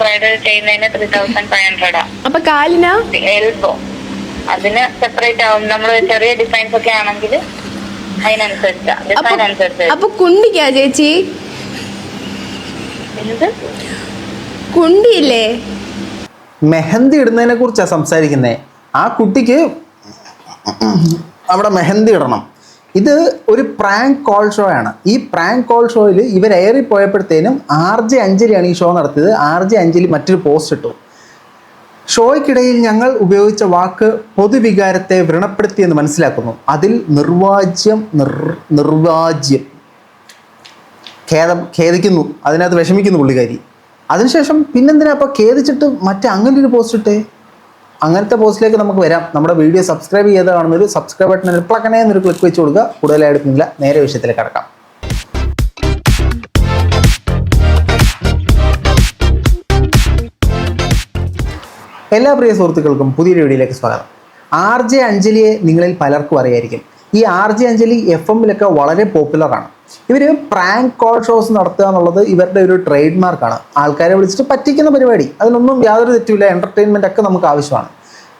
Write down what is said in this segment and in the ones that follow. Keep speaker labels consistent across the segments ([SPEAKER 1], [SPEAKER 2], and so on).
[SPEAKER 1] Bridal ചെയ്യുന്നതിന് three thousand five ഹൺഡ്രഡാ
[SPEAKER 2] അപ്പൊ കാലിനാ?
[SPEAKER 1] Elbow അതിന് സെപ്പറേറ്റ് ആവും. നമ്മൾ ചെറിയ ഡിസൈൻസ് ഒക്കെ ആണെങ്കിൽ അതിനനുസരിച്ചാ.
[SPEAKER 2] അപ്പൊ
[SPEAKER 1] ഡിസൈൻ അനുസരിച്ച്
[SPEAKER 2] അപ്പൊ കുണ്ടിക്കാ ചേച്ചി?
[SPEAKER 1] എന്ത്?
[SPEAKER 2] കുണ്ടിയില്ലേ?
[SPEAKER 3] മെഹന്തി ഇടുന്നതിനെ കുറിച്ചാ സംസാരിക്കുന്നേ. ആ കുട്ടിക്ക് അവിടെ മെഹന്തി ഇടണം. ഇത് ഒരു പ്രാങ്ക് കോൾ ഷോ ആണ്. ഈ പ്രാങ്ക് കോൾ ഷോയിൽ ഇവർ ഏറി പോയപ്പോഴത്തേനും ആർ ജെ അഞ്ജലിയാണ് ഈ ഷോ നടത്തിയത്. ആർ ജെ അഞ്ജലി മറ്റൊരു പോസ്റ്റ് ഇട്ടു. ഷോയ്ക്കിടയിൽ ഞങ്ങൾ ഉപയോഗിച്ച വാക്ക് പൊതുവികാരത്തെ വ്രണപ്പെടുത്തിയെന്ന് മനസ്സിലാക്കുന്നു. അതിൽ നിർവാജ്യം നിർ നിർവാജ്യം ഖേദം ഖേദിക്കുന്നു. അതിനകത്ത് വിഷമിക്കുന്നു പുള്ളിക്കാരി. അതിനുശേഷം പിന്നെന്തിനാ അപ്പോൾ ഖേദിച്ചിട്ട് മറ്റേ അങ്ങനെ ഒരു പോസ്റ്റ് ഇട്ടേ? അങ്ങനത്തെ പോസ്റ്റിലേക്ക് നമുക്ക് വരാം. നമ്മുടെ വീഡിയോ സബ്സ്ക്രൈബ് ചെയ്ത് കാണുന്നൊരു സബ്സ്ക്രൈബ് ബട്ടൺ പ്ലക്കണേ എന്നൊരു ക്ലിക്ക് വെച്ച് കൊടുക്കുക. കൂടുതലായിട്ടില്ല നേരെ വിഷയത്തിലേക്ക് കടക്കാം. എല്ലാ പ്രിയ സുഹൃത്തുക്കൾക്കും പുതിയൊരു വീഡിയോയിലേക്ക് സ്വാഗതം. ആർ ജെ അഞ്ജലിയെ നിങ്ങളിൽ പലർക്കും അറിയായിരിക്കും. ഈ ആർ ജെ അഞ്ജലി എഫ് എമ്മിലൊക്കെ വളരെ പോപ്പുലറാണ് ഇവർ പ്രാങ്ക് കോൾ ഷോസ് നടത്തുക എന്നുള്ളത് ഇവരുടെ ഒരു ട്രേഡ് മാർക്കാണ് ആൾക്കാരെ വിളിച്ചിട്ട് പറ്റിക്കുന്ന പരിപാടി. അതിനൊന്നും യാതൊരു തെറ്റുമില്ല. എന്റർടൈൻമെന്റ് ഒക്കെ നമുക്ക് ആവശ്യമാണ്.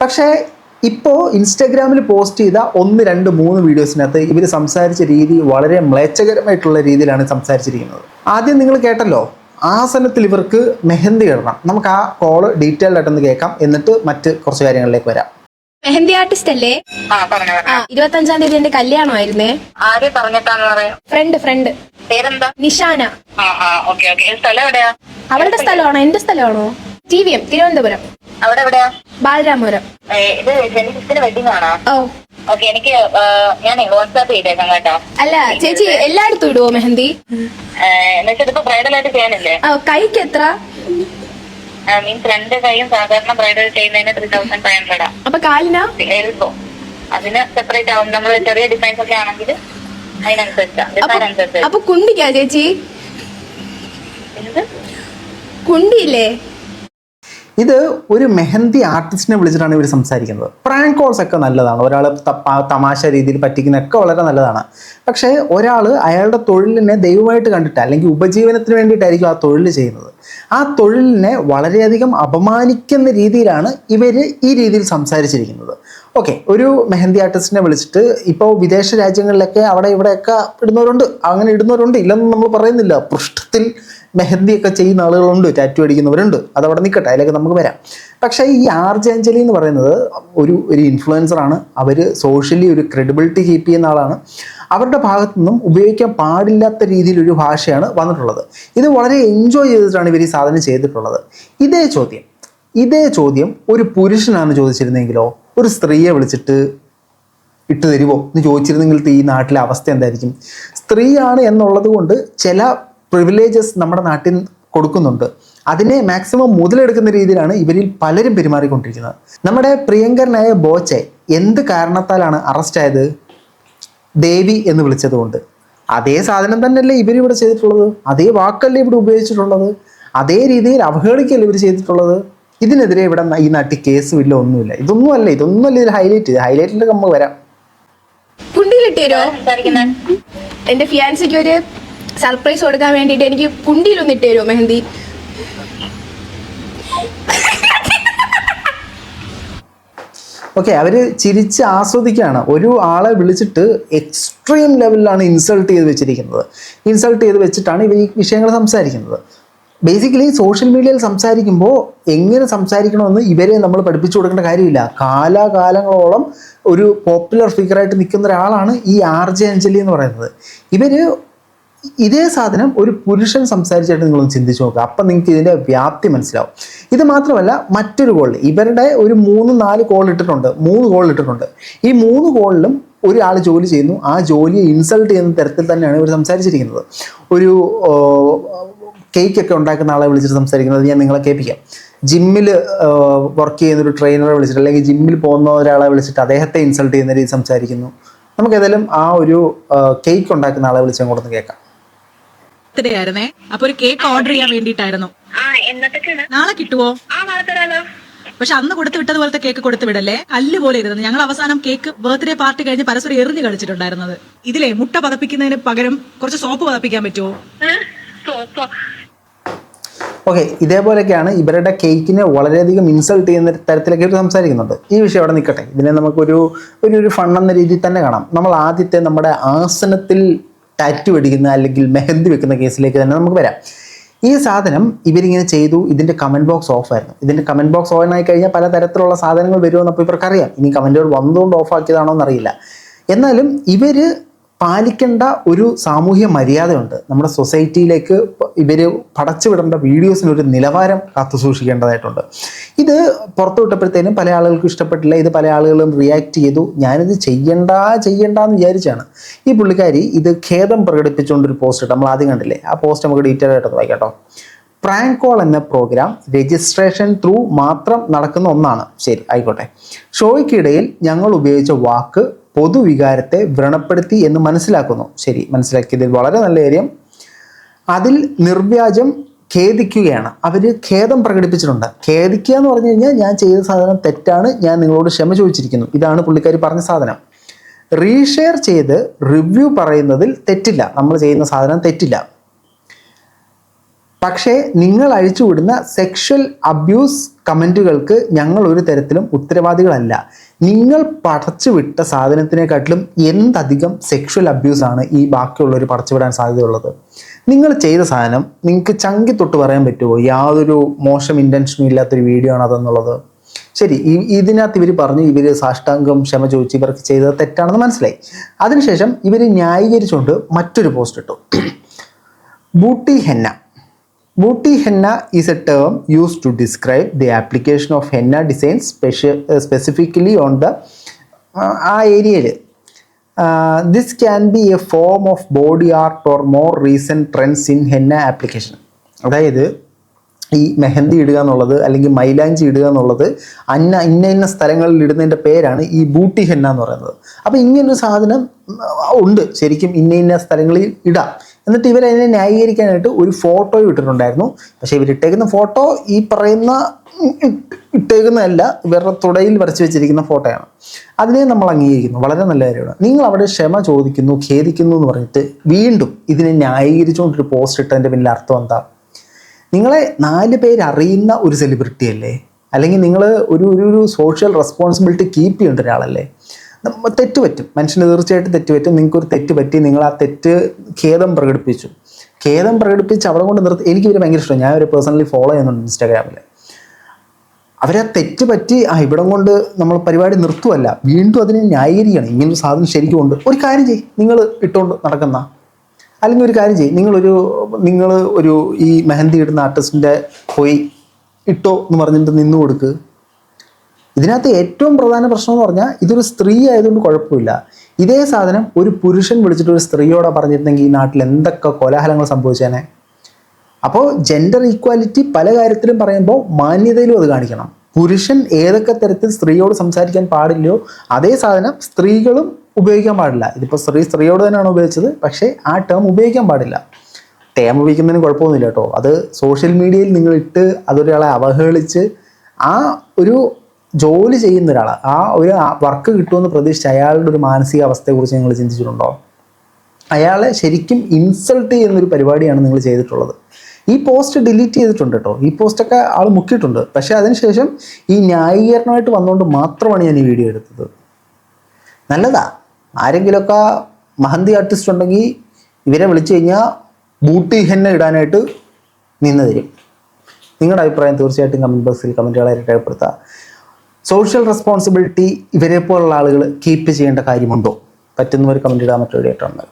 [SPEAKER 3] പക്ഷേ ഇപ്പോൾ ഇൻസ്റ്റാഗ്രാമിൽ പോസ്റ്റ് ചെയ്ത ഒന്ന് രണ്ട് മൂന്ന് വീഡിയോസിനകത്ത് ഇവർ സംസാരിച്ച രീതി വളരെ മ്ലേച്ഛകരമായിട്ടുള്ള രീതിയിലാണ് സംസാരിച്ചിരിക്കുന്നത്. ആദ്യം നിങ്ങൾ കേട്ടല്ലോ ആസനത്തിൽ ഇവർക്ക് മെഹന്തി ഇടണം. നമുക്ക് ആ കോൾ ഡീറ്റെയിൽഡ് ആയിട്ടൊന്ന് കേൾക്കാം. എന്നിട്ട് മറ്റ് കുറച്ച് കാര്യങ്ങളിലേക്ക് വരാം.
[SPEAKER 2] മെഹന്തി ആർട്ടിസ്റ്റ് അല്ലേ?
[SPEAKER 1] ആ പറഞ്ഞു
[SPEAKER 2] ആ
[SPEAKER 1] പറഞ്ഞു.
[SPEAKER 2] ഇരുപത്തി അഞ്ചാം തീയതി എന്റെ കല്യാണമായിരുന്നേ?
[SPEAKER 1] ആരെ പറഞ്ഞിട്ടാന്ന് പറയാം?
[SPEAKER 2] Friend friend.
[SPEAKER 1] പേരെന്താ?
[SPEAKER 2] നിഷാന.
[SPEAKER 1] സ്ഥലം എവിടെയാ?
[SPEAKER 2] അവളുടെ സ്ഥലമാണോ? എന്റെ സ്ഥലമാണോ? T V M Thiruvananthapuram.
[SPEAKER 1] അവിടെ എവിടെയാ?
[SPEAKER 2] ബാലരാമപുരം.
[SPEAKER 1] ഇത് ജെനിസിന്റെ വെഡിങ് ആണോ?
[SPEAKER 2] ഓ.
[SPEAKER 1] ഓക്കെ എനിക്ക് ഞാൻ വാട്സാപ്പ് ചെയ്തേക്കാം കേട്ടോ.
[SPEAKER 2] അല്ല ചേച്ചി എല്ലായിടത്തും ഇടുവോ മെഹന്തി?
[SPEAKER 1] എന്നുവെച്ചാൽ ഇതിപ്പോ ബ്രൈഡൽ ആയിട്ട് ചെയ്യാനല്ലേ?
[SPEAKER 2] കൈക്ക് എത്ര?
[SPEAKER 1] മീൻസ് രണ്ട് കൈയും സാധാരണ ബ്രൈഡൽ ചെയ്യുന്നതിന് ത്രീ തൗസൻഡ് ഫൈവ് ഹൺഡ്രഡാ
[SPEAKER 2] അപ്പൊ കാലിനാ?
[SPEAKER 1] എൽബോ അതിന് സെപ്പറേറ്റ് ആവും. നമ്മൾ ചെറിയ ഡിസൈൻസ് ഒക്കെ ആണെങ്കിൽ അതിനനുസരിച്ചാ.
[SPEAKER 2] അപ്പൊ
[SPEAKER 1] ഡിസൈൻ അനുസരിച്ച്.
[SPEAKER 2] അപ്പൊ കുണ്ടിക്കാ ചേച്ചി? കുണ്ടിയില്ലേ?
[SPEAKER 3] ഇത് ഒരു മെഹന്തി ആർട്ടിസ്റ്റിനെ വിളിച്ചിട്ടാണ് ഇവർ സംസാരിക്കുന്നത്. പ്രാങ്ക് കോൾസ് ഒക്കെ നല്ലതാണ്. ഒരാൾ തമാശ രീതിയിൽ പറ്റിക്കുന്നതൊക്കെ വളരെ നല്ലതാണ്. പക്ഷേ ഒരാൾ അയാളുടെ തൊഴിലിനെ ദൈവമായിട്ട് കണ്ടിട്ട് അല്ലെങ്കിൽ ഉപജീവനത്തിന് വേണ്ടിയിട്ടായിരിക്കും ആ തൊഴിൽ ചെയ്യുന്നത്. ആ തൊഴിലിനെ വളരെയധികം അപമാനിക്കുന്ന രീതിയിലാണ് ഇവർ ഈ രീതിയിൽ സംസാരിച്ചിരിക്കുന്നത്. ഓക്കെ ഒരു മെഹന്തി ആർട്ടിസ്റ്റിനെ വിളിച്ചിട്ട് ഇപ്പോൾ വിദേശ രാജ്യങ്ങളിലൊക്കെ അവിടെ ഇവിടെയൊക്കെ ഇടുന്നവരുണ്ട്. അങ്ങനെ ഇടുന്നവരുണ്ട്. ഇല്ലെന്ന് നമ്മൾ പറയുന്നില്ല. പൃഷ്ഠത്തിൽ മെഹന്തിയൊക്കെ ചെയ്യുന്ന ആളുകളുണ്ട്. ടാറ്റു അടിക്കുന്നവരുണ്ട്. അതവിടെ നിൽക്കട്ടെ അതിലേക്ക് നമുക്ക് വരാം. പക്ഷേ ഈ ആർജാഞ്ജലി എന്ന് പറയുന്നത് ഒരു ഒരു ഇൻഫ്ലുവൻസറാണ് അവർ സോഷ്യലി ഒരു ക്രെഡിബിലിറ്റി കീപ്പ് ചെയ്യുന്ന ആളാണ്. അവരുടെ ഭാഗത്തു നിന്നും ഉപയോഗിക്കാൻ പാടില്ലാത്ത രീതിയിലൊരു ഭാഷയാണ് വന്നിട്ടുള്ളത്. ഇത് വളരെ എൻജോയ് ചെയ്തിട്ടാണ് ഇവർ ഈ സാധനം ചെയ്തിട്ടുള്ളത്. ഇതേ ചോദ്യം. ഇതേ ചോദ്യം ഒരു പുരുഷനാണ് ചോദിച്ചിരുന്നെങ്കിലോ? ഒരു സ്ത്രീയെ വിളിച്ചിട്ട് ഇട്ട് തരുമോ എന്ന് ചോദിച്ചിരുന്നെങ്കിൽ ഈ നാട്ടിലെ അവസ്ഥ എന്തായിരിക്കും? സ്ത്രീയാണ് എന്നുള്ളത് കൊണ്ട് ചില പ്രിവിലേജസ് നമ്മുടെ നാട്ടിൽ കൊടുക്കുന്നുണ്ട്. അതിനെ മാക്സിമം മുതലെടുക്കുന്ന രീതിയിലാണ് ഇവരിൽ പലരും പെരുമാറിക്കൊണ്ടിരിക്കുന്നത്. നമ്മുടെ പ്രിയങ്കരനായ ബോച്ചെ എന്ത് കാരണത്താലാണ് അറസ്റ്റ് ആയത്? ദേവി എന്ന് വിളിച്ചതുകൊണ്ട് അതേ സാധനം തന്നെയല്ലേ ഇവിടെ ചെയ്തിട്ടുള്ളത്. അതേ വാക്കല്ലേ ഇവിടെ ഉപയോഗിച്ചിട്ടുള്ളത്. അതേ രീതിയിൽ അവഹേളിക്കല്ലേ ഇവർ ചെയ്തിട്ടുള്ളത്. ഇതിനെതിരെ ഇവിടെ ഈ നാട്ടിൽ കേസും ഇല്ല ഒന്നുമില്ല. ഇതൊന്നും അല്ല ഇതൊന്നും അല്ല ഇതിൽ ഹൈലൈറ്റ് ഹൈലൈറ്റിലേക്ക് നമ്മൾ വരാം.
[SPEAKER 2] കുണ്ടിയിലിട്ട് എന്റെ ഫിയാൻസിക്ക് ഒരു സർപ്രൈസ് കൊടുക്കാൻ വേണ്ടിട്ട് എനിക്ക് കുണ്ടിയിലൊന്ന് ഇട്ടു തരുമോ മെഹന്തി?
[SPEAKER 3] ഓക്കെ അവർ ചിരിച്ച് ആസ്വദിക്കുകയാണ്. ഒരു ആളെ വിളിച്ചിട്ട് എക്സ്ട്രീം ലെവലിലാണ് ഇൻസൾട്ട് ചെയ്ത് വെച്ചിരിക്കുന്നത്. ഇൻസൾട്ട് ചെയ്ത് വെച്ചിട്ടാണ് ഇവർ ഈ വിഷയങ്ങൾ സംസാരിക്കുന്നത്. ബേസിക്കലി സോഷ്യൽ മീഡിയയിൽ സംസാരിക്കുമ്പോൾ എങ്ങനെ സംസാരിക്കണമെന്ന് ഇവരെ നമ്മൾ പഠിപ്പിച്ചു കൊടുക്കേണ്ട കാര്യമില്ല. കാലാകാലങ്ങളോളം ഒരു പോപ്പുലർ ഫിഗറായിട്ട് നിൽക്കുന്ന ഒരാളാണ് ഈ ആർ ജെ അഞ്ജലി എന്ന് പറയുന്നത്. ഇവർ ഇതേ സാധനം ഒരു പുരുഷൻ സംസാരിച്ചിട്ട് നിങ്ങളൊന്ന് ചിന്തിച്ച് നോക്കുക അപ്പം നിങ്ങൾക്ക് ഇതിന്റെ വ്യാപ്തി മനസ്സിലാവും. ഇത് മാത്രമല്ല മറ്റൊരു കോളിൽ ഇവരുടെ ഒരു മൂന്ന് നാല് കോൾ ഇട്ടിട്ടുണ്ട്. മൂന്ന് കോൾ ഇട്ടിട്ടുണ്ട്. ഈ മൂന്ന് കോളിലും ഒരാൾ ജോലി ചെയ്യുന്നു. ആ ജോലിയെ ഇൻസൾട്ട് ചെയ്യുന്ന തരത്തിൽ തന്നെയാണ് ഇവർ സംസാരിച്ചിരിക്കുന്നത്. ഒരു കേക്ക് ഒക്കെ ഉണ്ടാക്കുന്ന ആളെ വിളിച്ചിട്ട് സംസാരിക്കുന്നത്. ഞാൻ നിങ്ങളെ കേൾപ്പിക്കാം. ജിമ്മിൽ വർക്ക് ചെയ്യുന്ന ഒരു ട്രെയിനറെ വിളിച്ചിട്ട് അല്ലെങ്കിൽ ജിമ്മിൽ പോകുന്ന ഒരാളെ വിളിച്ചിട്ട് അദ്ദേഹത്തെ ഇൻസൾട്ട് ചെയ്യുന്ന രീതി സംസാരിക്കുന്നു. നമുക്ക് ഏതായാലും ആ ഒരു കേക്ക് ഉണ്ടാക്കുന്ന ആളെ വിളിച്ച് അങ്ങോട്ടൊന്ന് കേൾക്കാം.
[SPEAKER 4] ആയിരുന്നേ അപ്പൊ ഒരു കേക്ക് ഓർഡർ ചെയ്യാൻ വേണ്ടിയിട്ടായിരുന്നു.
[SPEAKER 1] ആ എന്നതൊക്കെയാണ് നാളെ
[SPEAKER 4] കിട്ടുവോ?
[SPEAKER 1] ആ നാളെ തരാലോ.
[SPEAKER 4] പക്ഷെ അന്ന് കൊടുത്തു വിട്ടതുപോലത്തെ കേക്ക് കൊടുത്തു വിടല്ലേ? കല്ല് പോലെ ഇരുന്നത് ഞങ്ങൾ അവസാനം കേക്ക് ബർത്ത്ഡേ പാർട്ടി കഴിഞ്ഞ് പരസ്പരം എറിഞ്ഞു കളിച്ചിട്ടുണ്ടായിരുന്നത്. ഇതിലെ മുട്ട പതപ്പിക്കുന്നതിന് പകരം കുറച്ച് സോപ്പ് പതപ്പിക്കാൻ പറ്റുമോ
[SPEAKER 3] ഓക്കെ ഇതേപോലെയൊക്കെയാണ് ഇവരുടെ കേക്കിനെ വളരെയധികം ഇൻസൾട്ട് ചെയ്യുന്ന തരത്തിലൊക്കെ ഇവർ സംസാരിക്കുന്നുണ്ട്. ഈ വിഷയം അവിടെ നിൽക്കട്ടെ. ഇതിനെ നമുക്കൊരു ഒരു ഒരു ഫൺ എന്ന രീതിയിൽ തന്നെ കാണാം. നമ്മൾ ആദ്യത്തെ നമ്മുടെ ആസനത്തിൽ ടാറ്റു അടിക്കുന്ന അല്ലെങ്കിൽ മെഹന്തി വെക്കുന്ന കേസിലേക്ക് തന്നെ നമുക്ക് വരാം. ഈ സാധനം ഇവരിങ്ങനെ ചെയ്തു ഇതിന്റെ കമന്റ് ബോക്സ് ഓഫായിരുന്നു ഇതിന്റെ കമന്റ് ബോക്സ് ഓൺ ആയി കഴിഞ്ഞാൽ പല തരത്തിലുള്ള സാധനങ്ങൾ വരുമെന്നപ്പോൾ ഇവർക്കറിയാം. ഇനി കമന്റുകൾ വന്നുകൊണ്ട് ഓഫാക്കിയതാണോ എന്നറിയില്ല. എന്നാലും ഇവർ പാലിക്കേണ്ട ഒരു സാമൂഹ്യ മര്യാദയുണ്ട്. നമ്മുടെ സൊസൈറ്റിയിലേക്ക് ഇവർ പടച്ചുവിടേണ്ട വീഡിയോസിന് ഒരു നിലവാരം കാത്തു സൂക്ഷിക്കേണ്ടതായിട്ടുണ്ട്. ഇത് പുറത്തു വിട്ടപ്പോഴത്തേനും പല ആളുകൾക്കും ഇഷ്ടപ്പെട്ടില്ല. ഇത് പല ആളുകളും റിയാക്ട് ചെയ്തു. ഞാനിത് ചെയ്യണ്ട ചെയ്യണ്ട എന്ന് വിചാരിച്ചാണ്. ഈ പുള്ളിക്കാരി ഇത് ഖേദം പ്രകടിപ്പിച്ചുകൊണ്ടൊരു പോസ്റ്റ് ഇട്ട്. നമ്മൾ ആദ്യം കണ്ടില്ലേ? ആ പോസ്റ്റ് നമുക്ക് ഡീറ്റെയിൽ ആയിട്ട് വായിക്കാട്ടോ പ്രാങ്ക് കോൾ എന്ന പ്രോഗ്രാം രജിസ്ട്രേഷൻ ത്രൂ മാത്രം നടക്കുന്ന ഒന്നാണ്. ശരി ആയിക്കോട്ടെ. ഷോയ്ക്കിടയിൽ ഞങ്ങൾ ഉപയോഗിച്ച വാക്ക് പൊതുവികാരത്തെ വ്രണപ്പെടുത്തി എന്ന് മനസ്സിലാക്കുന്നു. ശരി മനസ്സിലാക്കിയതിൽ വളരെ നല്ല കാര്യം. അതിൽ നിർവ്യാജം ഖേദിക്കുകയാണ്. അവർ ഖേദം പ്രകടിപ്പിച്ചിട്ടുണ്ട്. ഖേദിക്കുക എന്ന് പറഞ്ഞു കഴിഞ്ഞാൽ ഞാൻ ചെയ്ത സാധനം തെറ്റാണ് ഞാൻ നിങ്ങളോട് ക്ഷമ ചോദിച്ചിരിക്കുന്നു. ഇതാണ് പുള്ളിക്കാരി പറഞ്ഞ സാധനം. റീഷെയർ ചെയ്ത് റിവ്യൂ പറയുന്നതിൽ തെറ്റില്ല. നമ്മൾ ചെയ്യുന്ന സാധനം തെറ്റില്ല. പക്ഷേ നിങ്ങൾ അഴിച്ചുവിടുന്ന സെക്ഷൽ അബ്യൂസ് കമന്റുകൾക്ക് ഞങ്ങൾ ഒരു തരത്തിലും ഉത്തരവാദികളല്ല. നിങ്ങൾ പടച്ചുവിട്ട സാധനത്തിനെക്കാട്ടിലും എന്തധികം സെക്ഷൽ അബ്യൂസാണ് ഈ ബാക്കിയുള്ളവർ പടച്ചുവിടാൻ സാധ്യതയുള്ളത്? നിങ്ങൾ ചെയ്ത സാധനം നിങ്ങൾക്ക് ചങ്കി തൊട്ട് പറയാൻ പറ്റുമോ? യാതൊരു മോശം ഇന്റൻഷനും ഇല്ലാത്തൊരു വീഡിയോ ആണ് അതെന്നുള്ളത്. ശരി ഈ ഇതിനകത്ത് ഇവർ പറഞ്ഞു ഇവർ സാഷ്ടാംഗം ക്ഷമ ചോദിച്ച് ഇവർക്ക് ചെയ്തത് തെറ്റാണെന്ന് മനസ്സിലായി. അതിനുശേഷം ഇവർ ന്യായീകരിച്ചുകൊണ്ട് മറ്റൊരു പോസ്റ്റ് ഇട്ടു. Booty henna. Booty henna is a term use to describe the application of henna designs specifically on the ആ ഏരിയയിൽ this can be a form of body art or more recent trends in henna application അതായത് ഈ മെഹന്തി ഇടുക എന്നുള്ളത് അല്ലെങ്കിൽ മൈലാഞ്ചി ഇടുക എന്നുള്ളത് അന്ന ഇന്ന ഇന്ന സ്ഥലങ്ങളിൽ ഇടുന്നതിന്റെ പേരാണ് ഈ ബൂട്ടി ഹെന്ന എന്ന് പറയുന്നത്. അപ്പോൾ ഇങ്ങനൊരു സാധനം ഉണ്ട്. ശരിക്കും ഇന്ന ഇന്ന സ്ഥലങ്ങളിൽ ഇടാം. എന്നിട്ട് ഇവരതിനെ ന്യായീകരിക്കാനായിട്ട് ഒരു ഫോട്ടോ ഇട്ടിട്ടുണ്ടായിരുന്നു. പക്ഷേ ഇവരിട്ടേക്കുന്ന ഫോട്ടോ ഈ പറയുന്ന ഇട്ടേക്കുന്നതല്ല ഇവരുടെ തുടയിൽ വരച്ച് വെച്ചിരിക്കുന്ന ഫോട്ടോയാണ്. അതിനെ നമ്മൾ അംഗീകരിക്കുന്നു. വളരെ നല്ല കാര്യമാണ്. നിങ്ങൾ അവിടെ ക്ഷമ ചോദിക്കുന്നു ഖേദിക്കുന്നു എന്ന് പറഞ്ഞിട്ട് വീണ്ടും ഇതിനെ ന്യായീകരിച്ചുകൊണ്ടൊരു പോസ്റ്റ് ഇട്ടതിന്റെ പിന്നിൽ അർത്ഥം എന്താ? നിങ്ങളെ നാല് പേര് അറിയുന്ന ഒരു സെലിബ്രിറ്റി അല്ലേ? അല്ലെങ്കിൽ നിങ്ങൾ ഒരു ഒരു സോഷ്യൽ റെസ്പോൺസിബിലിറ്റി കീപ്പ് ചെയ്യേണ്ട ഒരാളല്ലേ? തെറ്റ് പറ്റും. മനുഷ്യന് തീർച്ചയായിട്ടും തെറ്റ് പറ്റും. നിങ്ങൾക്കൊരു തെറ്റ് പറ്റി നിങ്ങൾ ആ തെറ്റ് ഖേദം പ്രകടിപ്പിച്ചു. ഖേദം പ്രകടിപ്പിച്ച് അവിടെ കൊണ്ട് നിർത്തി എനിക്ക് ഇവരെ ഭയങ്കര ഇഷ്ടം ഞാൻ ഒരു പേഴ്സണലി ഫോളോ ചെയ്യുന്നുണ്ട് ഇൻസ്റ്റാഗ്രാമിൽ അവരെ തെറ്റ് പറ്റി ആ ഇവിടം കൊണ്ട് നമ്മൾ പരിപാടി നിർത്തുമല്ല വീണ്ടും അതിനെ ന്യായീകരിക്കണം. ഇങ്ങനൊരു സാധനം ശരിക്കും ഉണ്ട്. ഒരു കാര്യം ചെയ്യും. നിങ്ങൾ ഇട്ടുകൊണ്ട് നടക്കുന്ന. അല്ലെങ്കിൽ ഒരു കാര്യം ചെയ്യും. നിങ്ങളൊരു നിങ്ങൾ ഒരു ഈ മെഹന്തി ഇടുന്ന ആർട്ടിസ്റ്റിന്റെ പോയി ഇട്ടോ എന്ന് പറഞ്ഞിട്ട് നിന്ന് കൊടുക്ക് ഇതിനകത്ത് ഏറ്റവും പ്രധാന പ്രശ്നം എന്ന് പറഞ്ഞാൽ ഇതൊരു സ്ത്രീ ആയതുകൊണ്ട് കുഴപ്പമില്ല. ഇതേ സാധനം ഒരു പുരുഷൻ വിളിച്ചിട്ട് ഒരു സ്ത്രീയോടെ പറഞ്ഞിരുന്നെങ്കിൽ ഈ നാട്ടിൽ എന്തൊക്കെ കോലാഹലങ്ങൾ സംഭവിച്ചേനെ? അപ്പോൾ ജെൻഡർ ഈക്വാലിറ്റി പല കാര്യത്തിലും പറയുമ്പോൾ മാന്യതയിലും അത് കാണിക്കണം. പുരുഷൻ ഏതൊക്കെ തരത്തിൽ സ്ത്രീയോട് സംസാരിക്കാൻ പാടില്ലയോ അതേ സാധനം സ്ത്രീകളും ഉപയോഗിക്കാൻ പാടില്ല. ഇതിപ്പോൾ സ്ത്രീ സ്ത്രീയോട് തന്നെയാണ് ഉപയോഗിച്ചത് പക്ഷേ ആ ടേം ഉപയോഗിക്കാൻ പാടില്ല. ടേം ഉപയോഗിക്കുന്നതിന് കുഴപ്പമൊന്നുമില്ല കേട്ടോ. അത് സോഷ്യൽ മീഡിയയിൽ നിങ്ങളിട്ട് അതൊരാളെ അവഹേളിച്ച് ആ ഒരു ജോലി ചെയ്യുന്ന ഒരാൾ ആ ഒരു വർക്ക് കിട്ടുമെന്ന് പ്രതീക്ഷിച്ച് അയാളുടെ ഒരു മാനസികാവസ്ഥയെക്കുറിച്ച് നിങ്ങൾ ചിന്തിച്ചിട്ടുണ്ടോ? അയാളെ ശരിക്കും ഇൻസൾട്ട് ചെയ്യുന്നൊരു പരിപാടിയാണ് നിങ്ങൾ ചെയ്തിട്ടുള്ളത്. ഈ പോസ്റ്റ് ഡിലീറ്റ് ചെയ്തിട്ടുണ്ട് കേട്ടോ ഈ പോസ്റ്റൊക്കെ ആൾ മുക്കിയിട്ടുണ്ട്. പക്ഷേ അതിനുശേഷം ഈ ന്യായീകരണമായിട്ട് വന്നുകൊണ്ട് മാത്രമാണ് ഞാൻ ഈ വീഡിയോ എടുത്തത്. നല്ലതാ. ആരെങ്കിലുമൊക്കെ മഹന്തി ആർട്ടിസ്റ്റ് ഉണ്ടെങ്കിൽ ഇവരെ വിളിച്ചു കഴിഞ്ഞാൽ ബൂട്ടി ഹെന്നെ ഇടാനായിട്ട് നിന്ന് തരും. നിങ്ങളുടെ അഭിപ്രായം തീർച്ചയായിട്ടും കമന്റ് ബോക്സിൽ കമന്റുകളായി രേഖപ്പെടുത്തുക സോഷ്യൽ റെസ്പോൺസിബിലിറ്റി ഇവരെ പോലുള്ള ആളുകൾ കീപ്പ് ചെയ്യേണ്ട കാര്യമുണ്ടോ? പറ്റുന്നവർ കമന്റ് ഇടാൻ മറ്റൊരു ഡേറ്റ് ഉണ്ട്